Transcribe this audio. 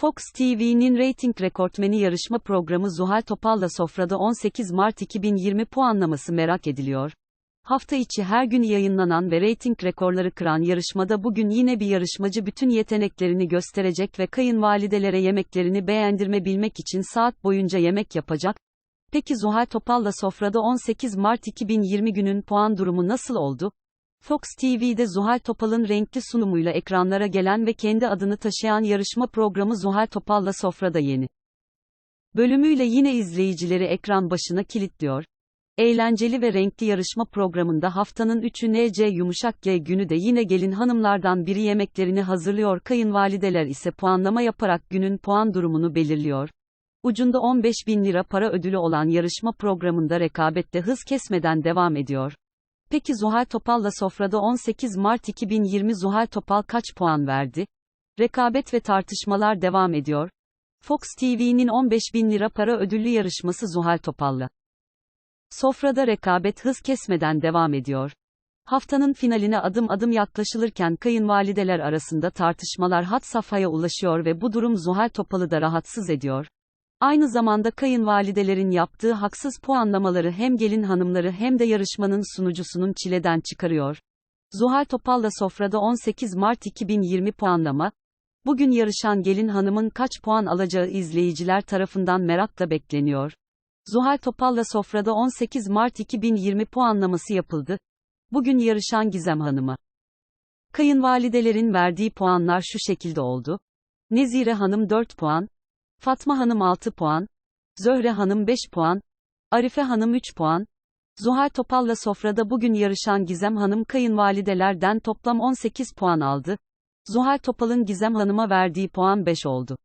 Fox TV'nin reyting rekortmeni yarışma programı Zuhal Topal'la Sofra'da 18 Mart 2020 puanlaması merak ediliyor. Hafta içi her gün yayınlanan ve reyting rekorları kıran yarışmada bugün yine bir yarışmacı bütün yeteneklerini gösterecek ve kayınvalidelere yemeklerini beğendirme bilmek için saat boyunca yemek yapacak. Peki Zuhal Topal'la Sofra'da 18 Mart 2020 günün puan durumu nasıl oldu? Fox TV'de Zuhal Topal'ın renkli sunumuyla ekranlara gelen ve kendi adını taşıyan yarışma programı Zuhal Topal'la Sofra'da yeni. Bölümüyle yine izleyicileri ekran başına kilitliyor. Eğlenceli ve renkli yarışma programında haftanın 3'ü NC Yumuşak G günü de yine gelin hanımlardan biri yemeklerini hazırlıyor kayınvalideler ise puanlama yaparak günün puan durumunu belirliyor. Ucunda 15 bin lira para ödülü olan yarışma programında rekabette hız kesmeden devam ediyor. Peki Zuhal Topal'la Sofra'da 18 Mart 2020 Zuhal Topal kaç puan verdi? Rekabet ve tartışmalar devam ediyor. Fox TV'nin 15 bin lira para ödüllü yarışması Zuhal Topal'la. Sofrada rekabet hız kesmeden devam ediyor. Haftanın finaline adım adım yaklaşılırken kayınvalideler arasında tartışmalar had safhaya ulaşıyor ve bu durum Zuhal Topal'ı da rahatsız ediyor. Aynı zamanda kayınvalidelerin yaptığı haksız puanlamaları hem gelin hanımları hem de yarışmanın sunucusunun çileden çıkarıyor. Zuhal Topal'la Sofra'da 18 Mart 2020 puanlama. Bugün yarışan gelin hanımın kaç puan alacağı izleyiciler tarafından merakla bekleniyor. Zuhal Topal'la Sofra'da 18 Mart 2020 puanlaması yapıldı. Bugün yarışan Gizem Hanım'a. Kayınvalidelerin verdiği puanlar şu şekilde oldu. Nezire Hanım 4 puan, Fatma Hanım 6 puan, Zöhre Hanım 5 puan, Arife Hanım 3 puan, Zuhal Topal'la sofrada bugün yarışan Gizem Hanım kayınvalidelerden toplam 18 puan aldı. Zuhal Topal'ın Gizem Hanım'a verdiği puan 5 oldu.